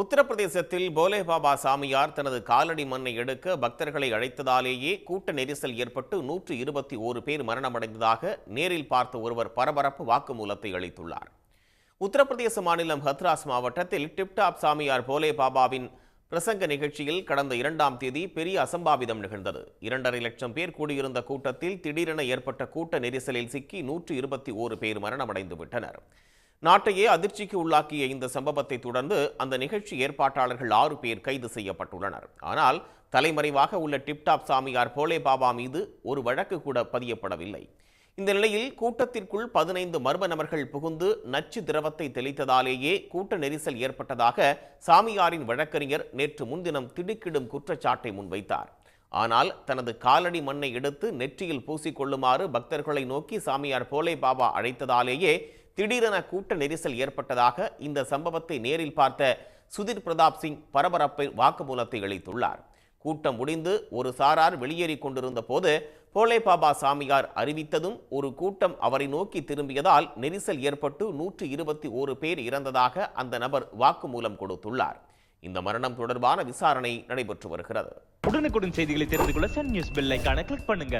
உத்தரப்பிரதேசத்தில் போலே பாபா சாமியார் தனது காலடி மண்ணை எடுக்க பக்தர்களை அழைத்ததாலேயே கூட்ட நெரிசல் ஏற்பட்டு நூற்று இருபத்தி ஓரு பேர் மரணமடைந்ததாக நேரில் பார்த்த ஒருவர் பரபரப்பு வாக்குமூலத்தை அளித்துள்ளார். உத்தரப்பிரதேச மாநிலம் ஹத்ராஸ் மாவட்டத்தில் டிப்டாப் சாமியார் போலே பாபாவின் பிரசங்க நிகழ்ச்சியில் கடந்த இரண்டாம் தேதி பெரிய அசம்பாவிதம் நிகழ்ந்தது. இரண்டரை லட்சம் பேர் கூடியிருந்த கூட்டத்தில் திடீரென ஏற்பட்ட கூட்ட நெரிசலில் சிக்கி நூற்று இருபத்தி ஓரு பேர் மரணமடைந்து விட்டனர் நாட்டையே அதிர்ச்சிக்கு உள்ளாக்கிய இந்த சம்பவத்தை தொடர்ந்து அந்த நிகழ்ச்சி ஏற்பாட்டாளர்கள் ஆறு பேர் கைது செய்யப்பட்டுள்ளனர். ஆனால் தலைமறைவாக உள்ள டிப்டாப் சாமியார் போலே பாபா மீது ஒரு வழக்கு கூட பதியப்படவில்லை. இந்த நிலையில் கூட்டத்திற்குள் பதினைந்து மர்ம நபர்கள் புகுந்து நச்சு திரவத்தை தெளித்ததாலேயே கூட்ட நெரிசல் ஏற்பட்டதாக சாமியாரின் வழக்கறிஞர் நேற்று முன்தினம் திடுக்கிடும் குற்றச்சாட்டை முன்வைத்தார். ஆனால் தனது காலடி மண்ணை எடுத்து நெற்றியில் பூசிக்கொள்ளுமாறு பக்தர்களை நோக்கி சாமியார் போலே பாபா அழைத்ததாலேயே திடீரென கூட்ட நெரிசல் ஏற்பட்டதாக இந்த சம்பவத்தை நேரில் பார்த்த சுதிர் பிரதாப் சிங் பரபரப்பை வாக்குமூலத்தை அளித்துள்ளார். கூட்டம் முடிந்து ஒரு சாரார் வெளியேறிக் கொண்டிருந்த போது போலே பாபா சாமியார் அறிவித்ததும் ஒரு கூட்டம் அவரை நோக்கி திரும்பியதால் நெரிசல் ஏற்பட்டு நூற்று இருபத்தி ஓரு பேர் இறந்ததாக அந்த நபர் வாக்குமூலம் கொடுத்துள்ளார். இந்த மரணம் தொடர்பான விசாரணை நடைபெற்று வருகிறது. உடனுக்குடன் செய்திகளை தெரிந்து கொள்ள சன் நியூஸ் பெல் கிளிக் பண்ணுங்க.